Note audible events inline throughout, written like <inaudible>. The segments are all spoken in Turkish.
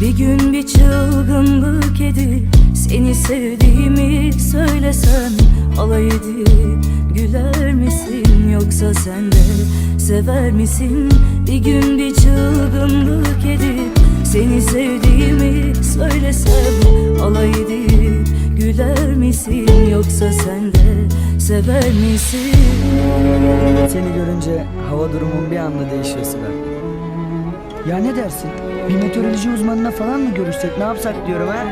Bir gün bir çılgınlık edip Seni sevdiğimi söylesem Alay edip güler misin? Yoksa sen de sever misin? Bir gün bir çılgınlık edip Seni sevdiğimi söylesem Alay edip güler misin? Yoksa sen de sever misin? Seni görünce hava durumum bir anda değişiyor Sibel. Ya ne dersin? Bir meteoroloji uzmanına falan mı görüşsek ne yapsak diyorum ha? <laughs>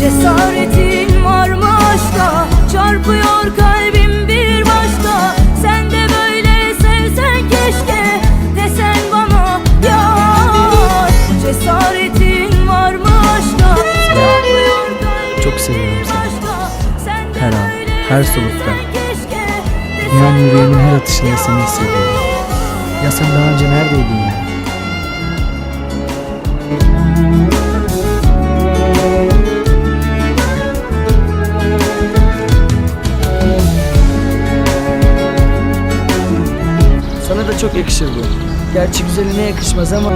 Cesaretin var mı aşka Çarpıyor kalbim bir başka Sen de böyle sevsen keşke Desen bana yar Cesaretin var mı aşka Çarpıyor kalbim Çok seviyorum seni. başka Sen de Her an, böyle her solukta. keşke İnan Desen yüreğimin bana her atışında seni hissediyorum. Sen daha önce neredeydin ya? Sana da çok yakışır bu. Gerçi güzeline yakışmaz ama...